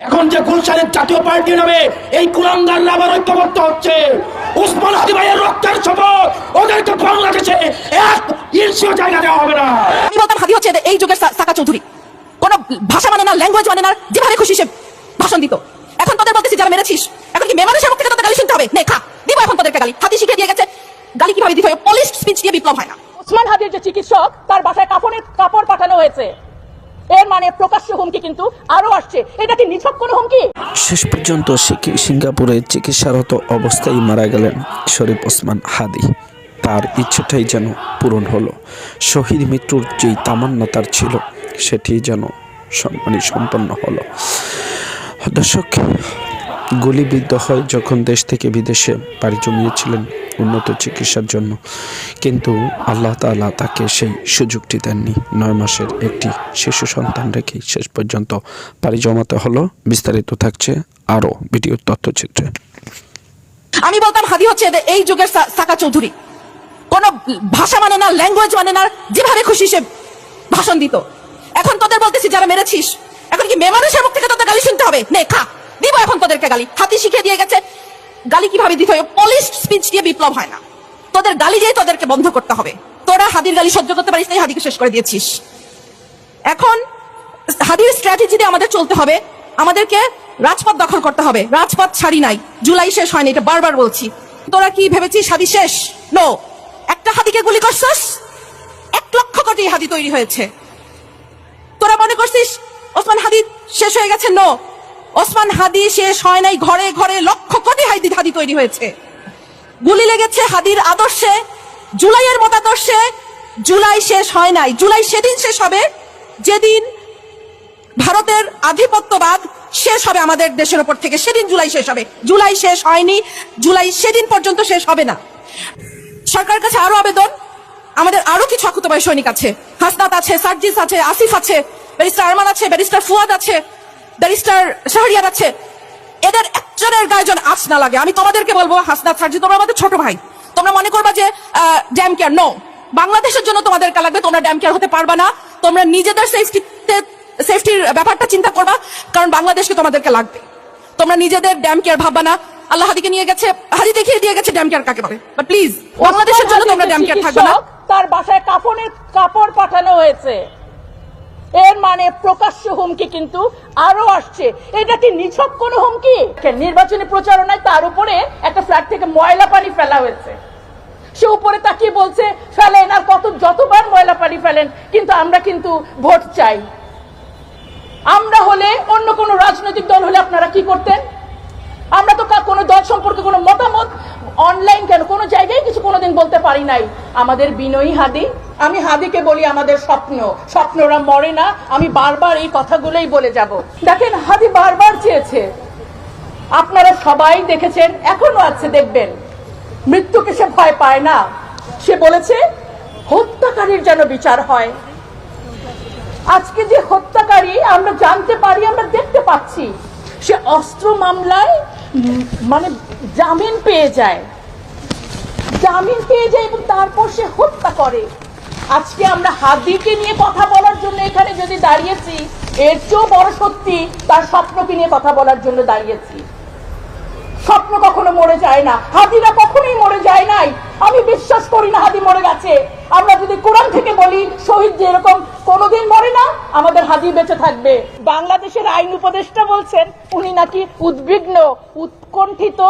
এখন যে গুলশানের জাতীয় পার্টি নামে এই কুলাঙ্গার আবার ঐক্যবদ্ধ হচ্ছে উসমান হাদি ভাইয়ের রক্তের শপথ ওদেরকে বাংলাদেশে এক ইঞ্চিও জায়গা দেওয়া হবে না। আমি বলতাম হাদি হচ্ছে এই যুগের সাকা চৌধুরী। কোন ভাষা মানে না ল্যাঙ্গুয়েজ মানে না যেভাবে খুশি সে ভাষণ দিত। এখন তোদের বলতেছি যারা মেরেছিস এখন কি মেমানুষের মুখ থেকে তোদের গালি শুনতে হবে? নে খা দিব এখন তোদেরকে গালি। হাতি শিখে দিয়ে গেছে। গালি কীভাবে দিতে হবে পলিশ স্পিচ দিয়ে বিপ্লব হয় না। ওসমান হাদির যে চিকিৎসক তার বাসায় কাপড়ের কাপড় পাঠানো হয়েছে। এর মানে প্রকাশ্য হুমকি কিন্তু আরও আসছে। এটা কি নিছক কোনো হুমকি? শেষ পর্যন্ত সিঙ্গাপুরে চিকিৎসারত অবস্থায় মারা গেলেন শরীফ ওসমান হাদি। তার ইচ্ছেটাই যেন পূরণ হলো। শহীদ মৃত্যুর যেই তামান্না তার ছিল, সেটি যেন সম্মানী সম্পন্ন হলো। দর্শক গুলিবিদ্ধ হয় যখন দেশ থেকে বিদেশে পাড়ি জমিয়েছিলেন উন্নত চিকিৎসার জন্য। কিন্তু আল্লাহ তাআলা তাকে সেই সুযোগটি দেননি। নয় মাসের একটি শিশু সন্তান রেখে শেষ পর্যন্ত পাড়ি জমাতে হলো। বিস্তারিত থাকছে আরও ভিডিও তথ্যচিত্রে। আমি বলতাম হাদি হচ্ছে এই যুগের সাকা চৌধুরী। কোন ভাষা মানে না ল্যাঙ্গুয়েজ মানে না, যেভাবে খুশি সে ভাষণ দিত। এখন তোদের বলতেছি, যারা মেরেছিস, এখন কি মেমানুষের মুখ থেকে তোদের গালি শুনতে হবে? নে, খা। দিব এখন তোদেরকে গালি। হাতি শিখে দিয়ে গেছে। গালি কীভাবে দিতে হবে পলিশ স্পিচ দিয়ে বিপ্লব হয় না। তোদের গালি দিয়ে তোদেরকে বন্ধ করতে হবে। তোরা হাদির গালি সহ্য করতে পারিস নাই হাদিকে শেষ করে দিয়েছিস। এখন হাদির স্ট্র্যাটেজি দিয়ে আমাদের চলতে হবে। আমাদেরকে রাজপথ দখল করতে হবে। রাজপথ ছাড়ি নাই। জুলাই শেষ হয়নি, এটা বারবার বলছি। তোরা কি ভেবেছিস হাদি শেষ? নো একটা হাদিকে গুলি করছস? এক লক্ষ কোটি হাদি তৈরি হয়েছে। তোরা মনে করছিস, ওসমান হাদি শেষ হয়ে গেছে? নো ওসমান হাদি শেষ হয় নাই, ঘরে ঘরে লক্ষ কোটি হাদি হাদি তৈরি হয়েছে। গুলি লেগেছে হাদির আদর্শে, জুলাইয়ের মতাদর্শে, জুলাই শেষ হয় নাই। জুলাই সেদিন শেষ হবে, যেদিন ভারতের আধিপত্যবাদ শেষ হবে আমাদের দেশের উপর থেকে। সেদিন জুলাই শেষ হবে। জুলাই শেষ হয়নি, জুলাই সেদিন পর্যন্ত শেষ হবে না। সরকারের কাছে আরও আবেদন, আমাদের আরও কিছু আকুতবাই সৈনিক আছে। হাসনাত আছে, সার্জিস আছে, আসিফ আছে, ব্যারিস্টার আরমান আছে, ব্যারিস্টার ফুয়াদ আছে। ব্যারিস্টার শাহরিয়ার আছে। এদের একজনের গায়ে যেন আঁচ না লাগে। আমি তোমাদেরকে বলব হাসনাত সার্জি তোমরা আমাদের ছোট ভাই। তোমরা মনে করবা যে ড্যাম কেয়ার নো বাংলাদেশের জন্য তোমাদের কা লাগবে তোমরা ড্যাম কেয়ার হতে পারবা না। তোমরা নিজেদের সেফটিতে সেফটির ব্যাপারটা চিন্তা করবা কারণ বাংলাদেশকে তোমাদেরকে লাগবে। তোমরা নিজেদের ড্যাম কেয়ার ভাববা না। আল্লাহ হাদিকে নিয়ে গেছে হাদি দেখিয়ে দিয়ে গেছে ড্যাম কেয়ার কাকে বলে। বাট প্লিজ বাংলাদেশের জন্য তোমরা ড্যাম কেয়ার থাকবে না। তার বাসায় কাপড়ের কাপড় পাঠানো হয়েছে। এর মানে প্রকাশ্য হুমকি কিন্তু আরও আসছে। এটা কি নিছক কোনো হুমকি? নির্বাচনী প্রচারণায় তার উপরে একটা ফ্ল্যাট থেকে ময়লা পানি ফেলা হয়েছে। সে উপরে তাকিয়ে বলছে, ফেলেন আর কত, যতবার ময়লা পানি ফেলেন, কিন্তু আমরা কিন্তু ভোট চাই। আমরা হলে অন্য কোনো রাজনৈতিক দল হলে আপনারা কি করতেন? আমরা তো কোনো দল সম্পর্কে কোনো মতামত অনলাইন কেন? কোনো জায়গায় কিছু কোনোদিন বলতে পারি নাই। আমাদের বিনয়ী হাদি, আমি হাদিকে বলি আমাদের স্বপ্ন। স্বপ্নরা মরে না, আমি বারবার এই কথাগুলোই বলে যাব। দেখেন, হাদি বারবার চেয়েছে। আপনারা সবাই দেখেছেন, এখনও আছে, দেখবেন। মৃত্যুকে সে ভয় পায় না। সে বলেছে, হত্যাকারীর যেন বিচার হয়। আজকে যে হত্যাকারী, আমরা জানতে পারি, আমরা দেখতে পাচ্ছি। সে অস্ত্র মামলায় মানে জামিন পেয়ে যায়। জামিন পেয়ে যায় এবং তারপর সে হত্যা করে। আজকে আমরা হাদিকে নিয়ে কথা বলার জন্য এখানে যদি দাঁড়িয়েছি, এর চেয়েও বড় সত্যি তার স্বপ্নকে নিয়ে কথা বলার জন্য দাঁড়িয়েছি। স্বপ্ন কখনো মরে যায় না। হাদিরা কখনোই মরে যায় নাই। আমি বিশ্বাস করি না হাদি মরে গেছে। আমরা যদি কোরআন থেকে বলি, শহীদ যেরকম কোনোদিন মরে না, আমাদের হাদি বেঁচে থাকবে। বাংলাদেশের আইন উপদেষ্টা বলছেন, উনি নাকি উদ্বিগ্ন, উৎকণ্ঠিত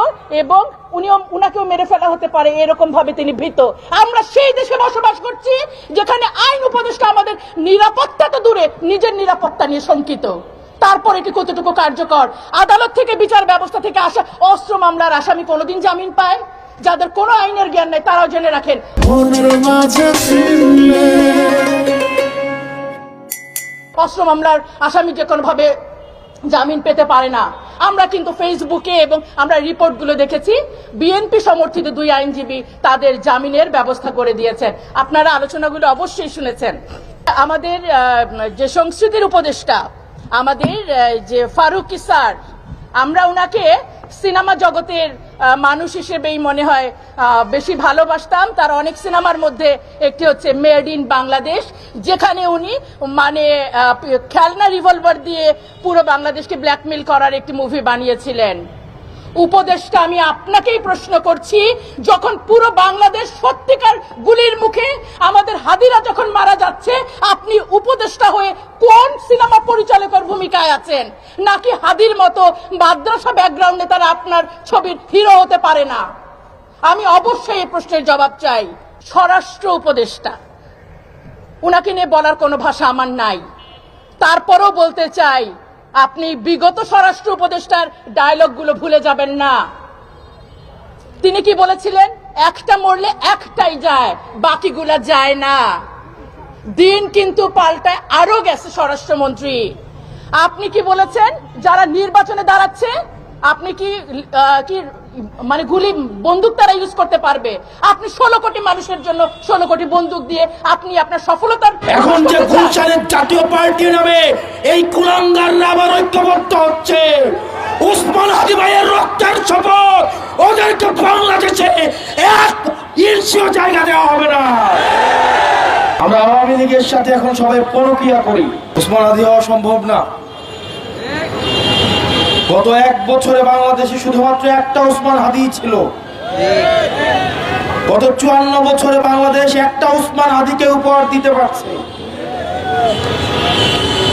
এবং উনিও, উনাকেও মেরে ফেলা হতে পারে এরকম ভাবে তিনি ভীত। আমরা সেই দেশে বসবাস করছি, যেখানে আইন উপদেষ্টা আমাদের নিরাপত্তা তো দূরে, নিজের নিরাপত্তা নিয়ে শঙ্কিত। তারপর এটি কতটুকু কার্যকর? আদালত থেকে বিচার ব্যবস্থা থেকে আসা অস্ত্র মামলার আসামি কোনোদিন জামিন পায়? যাদের কোনো আইনের জ্ঞান নেই তারাও জেনে রাখেন। অস্ত্র মামলার আসামি যে কোনোভাবে জামিন পেতে পারে না। আমরা কিন্তু ফেসবুকে এবং আমরা রিপোর্টগুলো দেখেছি বিএনপি সমর্থিত দুই আইনজীবী তাদের জামিনের ব্যবস্থা করে দিয়েছেন। আপনারা আলোচনাগুলো অবশ্যই শুনেছেন। আমাদের যে সংস্কৃতির উপদেষ্টা আমাদের যে ফারুক স্যার, আমরা ওনাকে সিনেমা জগতের মানুষ হিসেবেই মনে হয় বেশি ভালোবাসতাম। তার অনেক সিনেমার মধ্যে একটি হচ্ছে মেড ইন বাংলাদেশ যেখানে উনি মানে খেলনা রিভলভার দিয়ে পুরো বাংলাদেশকে ব্ল্যাকমেল করার একটি মুভি বানিয়েছিলেন। উপদেশটা আমি আপনাকেই প্রশ্ন করছি, যখন পুরো বাংলাদেশ সত্যিকার গুলির মুখে আমাদের হাদিরা যখন মারা যাচ্ছে, আপনি উপদেষ্টা হয়ে কোন সিনেমা পরিচালকের ভূমিকায় আছেন? নাকি হাদির মতো মাদ্রাসা ব্যাকগ্রাউন্ডে তারা আপনার ছবির হিরো হতে পারে না? আমি অবশ্যই এই প্রশ্নের জবাব চাই, স্বরাষ্ট্র উপদেষ্টা। উনাকে নিয়ে বলার কোনো ভাষা আমার নাই। তারপরও বলতে চাই আপনি বিগত স্বরাষ্ট্র উপদেষ্টার ডায়লগগুলো ভুলে যাবেন না। তিনি কি বলেছিলেন? একটা মরলে একটাই যায়, বাকিগুলা যায় না। দিন কিন্তু পাল্টায় আরও গেছে স্বরাষ্ট্রমন্ত্রী। আপনি কি বলেছেন? যারা নির্বাচনে দাঁড়াচ্ছে, আপনি কি কি মানে গুলি বন্দুক তারা ইউজ করতে পারবে। আপনি ষোলো কোটি মানুষের জন্য ষোলো কোটি বন্দুক দিয়ে আপনি আপনার সফলতার এখন যে গুলশানের জাতীয় পার্টি নামে এই কুলাঙ্গাররা আবার ঐক্যবদ্ধ হচ্ছে। উসমান হাদি ভাইয়ের রক্তের শপথ। ওদেরকে বাংলাদেশে এক ইঞ্চিও জায়গা দেওয়া হবে না। আমরা আওয়ামী লীগের সাথে এখন সবাই পরকিয়া করি। উসমান হাদি হওয়া সম্ভব না। গত এক বছরে বাংলাদেশে শুধুমাত্র একটা উসমান হাদি ছিল। গত চুয়ান্ন বছরে বাংলাদেশ একটা উসমান হাদিকে উপহার দিতে পারছে।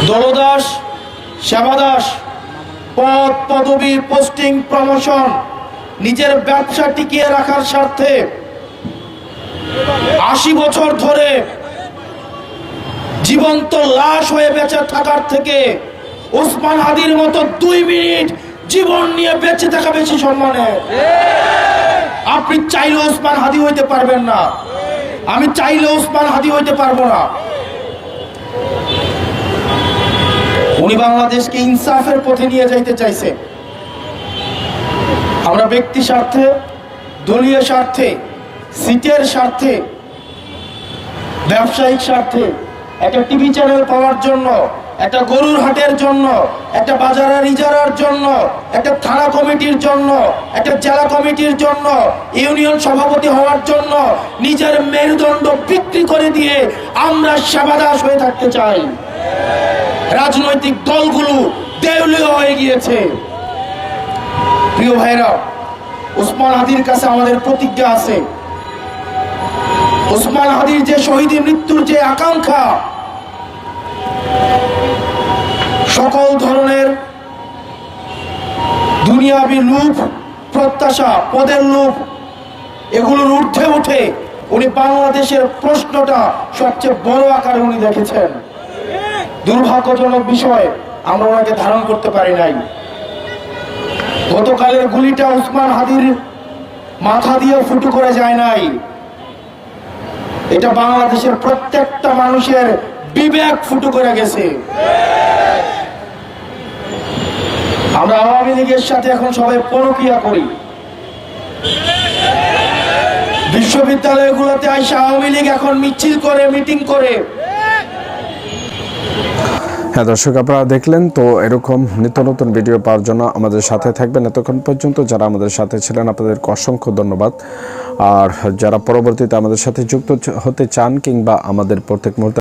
দলদাস সেবাদাস পদ, পদবি, পোস্টিং, প্রমোশন, নিজের ব্যবসা টিকিয়ে রাখার স্বার্থে আশি বছর ধরে জীবন্ত লাশ হয়ে বেঁচে থাকার থেকে ওসমান হাদির মতো দুই মিনিট জীবন নিয়ে বেঁচে থাকা বেশি সম্মানের আপনি চাইলে ওসমান হাদি হইতে পারবেন না। আমি চাইলে ওসমান হাদি হইতে পারব না। উনি বাংলাদেশকে ইনসাফের পথে নিয়ে যাইতে চাইছে। আমরা ব্যক্তি স্বার্থে, দলীয় স্বার্থে, সিটের স্বার্থে, ব্যবসায়িক স্বার্থে একটা টিভি চ্যানেল পাওয়ার জন্য একটা গরুর হাটের জন্য, একটা বাজারের ইজারার জন্য, একটা থানা কমিটির জন্য, একটা জেলা কমিটির জন্য, ইউনিয়ন সভাপতি হওয়ার জন্য নিজের মেরুদণ্ড বিক্রি করে দিয়ে আমরা সেবাদাস হয়ে থাকতে চাই। রাজনৈতিক দলগুলো দেউলীয় হয়ে গিয়েছে। প্রিয় ভাইরা উসমান হাদির কাছে আমাদের প্রতিজ্ঞা আছে। উসমান হাদির যে শহীদের মৃত্যুর যে আকাঙ্ক্ষা সকল ধরনের দুনিয়াবি লোভ প্রত্যাশা, পদের লোভ এগুলোর ঊর্ধ্বে উঠে উনি বাংলাদেশের প্রশ্নটা সবচেয়ে বড় আকারে উনি দেখেছেন। দুর্ভাগ্যজনক বিষয়, আমরা ওনাকে ধারণ করতে পারি নাই। গতকালের গুলিটা উসমান হাদির মাথা দিয়ে ফুটু করে যায় নাই। এটা বাংলাদেশের প্রত্যেকটা মানুষের বিবেক ফুটু করে গেছে। আমরা আওয়ামী লীগের সাথে এখন সবাই পরকিয়া করি। বিশ্ববিদ্যালয়গুলোতে আইসা আওয়ামী লীগ এখন মিছিল করে, মিটিং করে। হ্যাঁ দর্শক, আপনারা দেখলেন তো এরকম নিত্য নতুন ভিডিও পাওয়ার জন্য আমাদের সাথে থাকবেন এতক্ষণ পর্যন্ত যারা আমাদের সাথে ছিলেন, আপনাদেরকে অসংখ্য ধন্যবাদ। আর যারা পরবর্তীতে আমাদের সাথে যুক্ত হতে চান কিংবা আমাদের প্রত্যেক মুহূর্তে